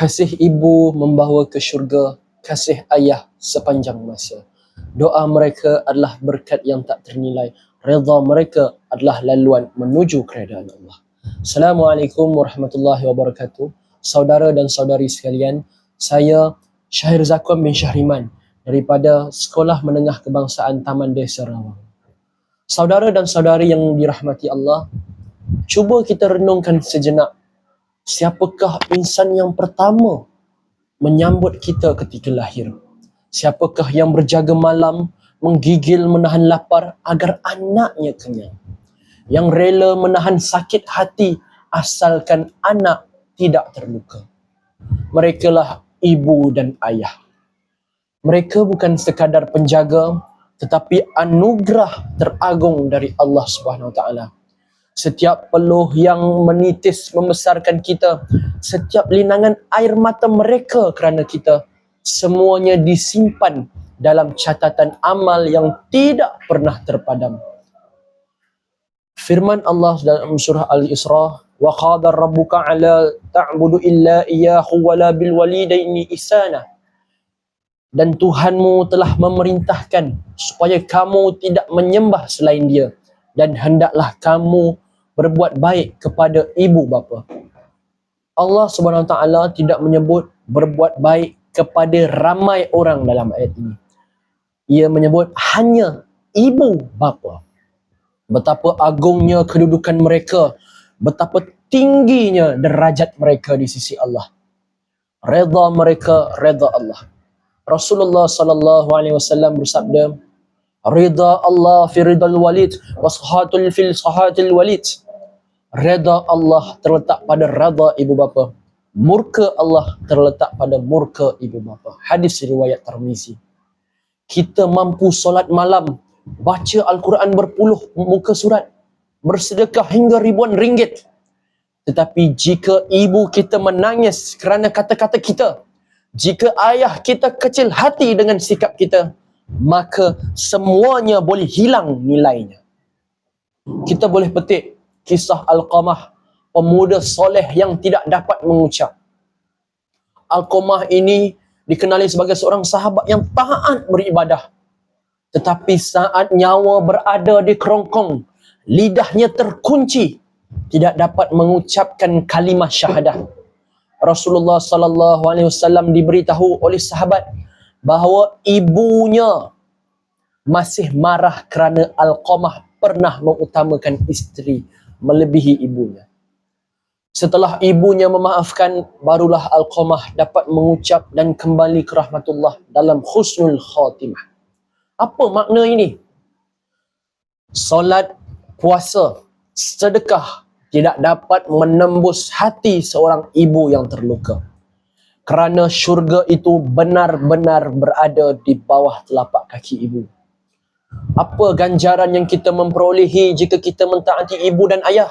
Kasih ibu membawa ke syurga, kasih ayah sepanjang masa. Doa mereka adalah berkat yang tak ternilai. Redha mereka adalah laluan menuju keredaan Allah. Assalamualaikum warahmatullahi wabarakatuh. Saudara dan saudari sekalian, saya Syahir Zakwan bin Syahriman daripada Sekolah Menengah Kebangsaan Taman Desa Rawang. Saudara dan saudari yang dirahmati Allah, cuba kita renungkan sejenak siapakah insan yang pertama menyambut kita ketika lahir? Siapakah yang berjaga malam, menggigil menahan lapar agar anaknya kenyang? Yang rela menahan sakit hati asalkan anak tidak terluka. Mereka lah ibu dan ayah. Mereka bukan sekadar penjaga tetapi anugerah teragung dari Allah Subhanahu Wa Taala. Setiap peluh yang menitis membesarkan kita, setiap linangan air mata mereka kerana kita, semuanya disimpan dalam catatan amal yang tidak pernah terpadam. Firman Allah dalam surah Al-Isra, "Wa qadar rabbuka 'ala ta'budu illa iyyahu wa la bil walidaini ihsana." Dan Tuhanmu telah memerintahkan supaya kamu tidak menyembah selain dia dan hendaklah kamu berbuat baik kepada ibu bapa. Allah Subhanahu Taala tidak menyebut berbuat baik kepada ramai orang dalam ayat ini. Ia menyebut hanya ibu bapa. Betapa agungnya kedudukan mereka, betapa tingginya derajat mereka di sisi Allah. Reda mereka, reda Allah. Rasulullah sallallahu alaihi wasallam bersabda, "Ridha Allah fi ridal walid wa sahatul fil sahatil walid." Reda Allah terletak pada reda ibu bapa. Murka Allah terletak pada murka ibu bapa. Hadis riwayat Tirmizi. Kita mampu solat malam, baca Al-Quran berpuluh muka surat, bersedekah hingga ribuan ringgit. Tetapi jika ibu kita menangis kerana kata-kata kita, jika ayah kita kecil hati dengan sikap kita, maka semuanya boleh hilang nilainya. Kita boleh petik kisah Al-Qamah, pemuda soleh yang tidak dapat mengucap. Al-Qamah ini dikenali sebagai seorang sahabat yang taat beribadah. Tetapi saat nyawa berada di kerongkong, lidahnya terkunci, tidak dapat mengucapkan kalimah syahadah. Rasulullah sallallahu alaihi wasallam diberitahu oleh sahabat bahawa ibunya masih marah kerana Al-Qamah pernah mengutamakan isteri melebihi ibunya. Setelah ibunya memaafkan, barulah Al-Qamah dapat mengucap dan kembali ke rahmatullah dalam khusnul khatimah. Apa makna ini? Solat, puasa, sedekah, tidak dapat menembus hati seorang ibu yang terluka. Kerana syurga itu benar-benar berada di bawah telapak kaki ibu. Apa ganjaran yang kita memperolehi jika kita mentaati ibu dan ayah?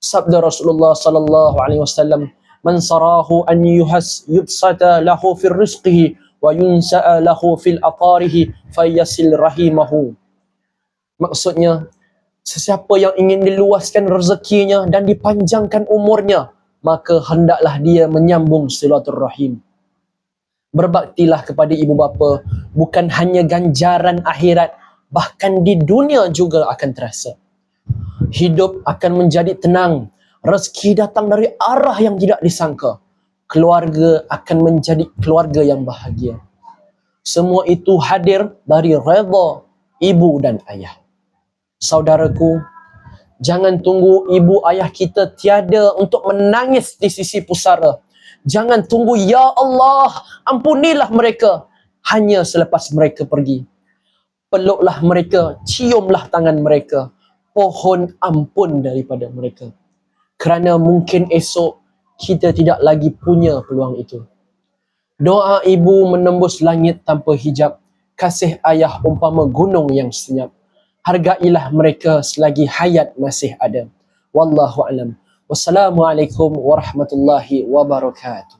Sabda Rasulullah sallallahu alaihi wasallam, "Man sarahu an yuhas yubsata lahu fi rizqihi wa yunsa'a lahu fil aqarihi fayasil rahimahu." Maksudnya, Sesiapa yang ingin diluaskan rezekinya dan dipanjangkan umurnya, maka hendaklah dia menyambung silaturrahim. Berbaktilah kepada ibu bapa bukan hanya ganjaran akhirat, bahkan di dunia juga akan terasa. Hidup akan menjadi tenang, rezeki datang dari arah yang tidak disangka. Keluarga akan menjadi keluarga yang bahagia. Semua itu hadir dari redha ibu dan ayah saudaraku, jangan tunggu ibu ayah kita tiada untuk menangis di sisi pusara. Jangan tunggu, Ya Allah, ampunilah mereka hanya selepas mereka pergi. Peluklah mereka, ciumlah tangan mereka. Pohon ampun daripada mereka. Kerana mungkin esok kita tidak lagi punya peluang itu. Doa ibu menembus langit tanpa hijab. Kasih ayah umpama gunung yang senyap hargailah mereka selagi hayat masih ada. Wallahu alam. Wassalamualaikum warahmatullahi wabarakatuh